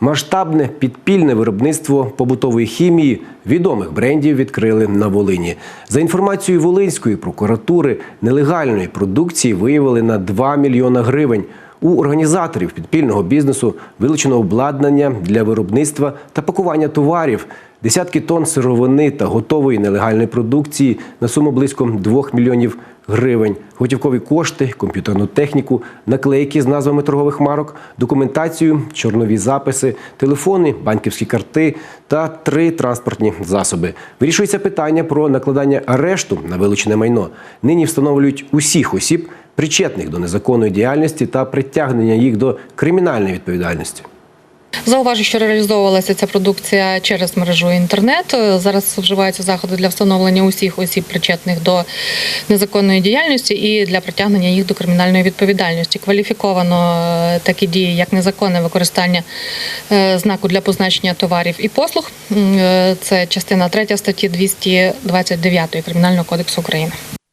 Масштабне підпільне виробництво побутової хімії відомих брендів відкрили на Волині. За інформацією Волинської прокуратури, нелегальної продукції виявили на 2 мільйона гривень. У організаторів підпільного бізнесу вилучено обладнання для виробництва та пакування товарів, десятки тонн сировини та готової нелегальної продукції на суму близько 2 мільйонів гривень, готівкові кошти, комп'ютерну техніку, наклейки з назвами торгових марок, документацію, чорнові записи, телефони, банківські карти та три транспортні засоби. Вирішується питання про накладання арешту на вилучене майно. Нині встановлюють усіх осіб, причетних до незаконної діяльності та притягнення їх до кримінальної відповідальності. Зауважу, що реалізовувалася ця продукція через мережу інтернет. Зараз вживаються заходи для встановлення усіх осіб, причетних до незаконної діяльності, і для притягнення їх до кримінальної відповідальності. Кваліфіковано е, такі дії, як незаконне використання е, знаку для позначення товарів і послуг. Е, Це частина 3 статті 229 Кримінального кодексу України.